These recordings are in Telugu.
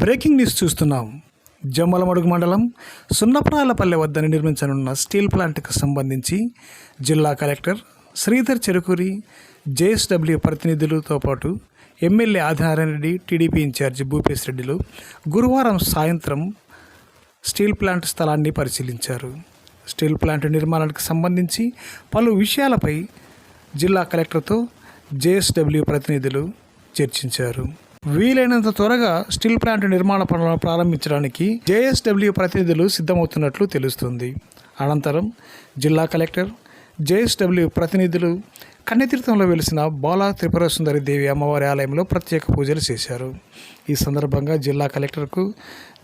బ్రేకింగ్ న్యూస్ చూస్తున్నాం. జమ్మలమడుగు మండలం సున్నప్రాలపల్లె వద్ద నిర్మించనున్న స్టీల్ ప్లాంట్కు సంబంధించి జిల్లా కలెక్టర్ శ్రీధర్ చెరుకూరి జేఎస్డబ్ల్యూ ప్రతినిధులతో పాటు MLA Adinarayana Reddy TDP incharge Bhupesh రెడ్డిలు గురువారం సాయంత్రం స్టీల్ ప్లాంట్ స్థలాన్ని పరిశీలించారు. స్టీల్ ప్లాంట్ నిర్మాణానికి సంబంధించి పలు విషయాలపై జిల్లా కలెక్టర్తో జేఎస్డబ్ల్యూ ప్రతినిధులు చర్చించారు. వీలైనంత త్వరగా స్టీల్ ప్లాంట్ నిర్మాణ పనులను ప్రారంభించడానికి జేఎస్డబ్ల్యూ ప్రతినిధులు సిద్ధమవుతున్నట్లు తెలుస్తుంది. అనంతరం జిల్లా కలెక్టర్ జేఎస్డబ్ల్యూ ప్రతినిధులు కన్నెతీర్థంలో వెలిసిన బాలా త్రిపుర సుందరి దేవి అమ్మవారి ఆలయంలో ప్రత్యేక పూజలు చేశారు. ఈ సందర్భంగా జిల్లా కలెక్టర్కు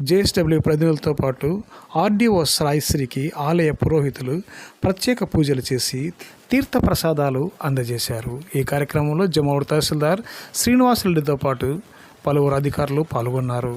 జేఎస్డబ్ల్యూ ప్రతినిధులతో పాటు ఆర్డీఓ సాయిశ్రీకి ఆలయ పురోహితులు ప్రత్యేక పూజలు చేసి తీర్థ ప్రసాదాలు అందజేశారు. ఈ కార్యక్రమంలో జమ్మూరు తహసీల్దార్ శ్రీనివాసరెడ్డితో పాటు పలువురు అధికారులు పాల్గొన్నారు.